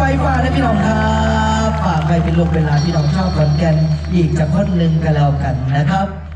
ปไฟฟ้าและพี่น้องครับฝากไปเป็นลูกเป็นหลานพี่น้องชาวขอนแก่นอีกจากคนหนึ่งกัแล้วกันนะครับ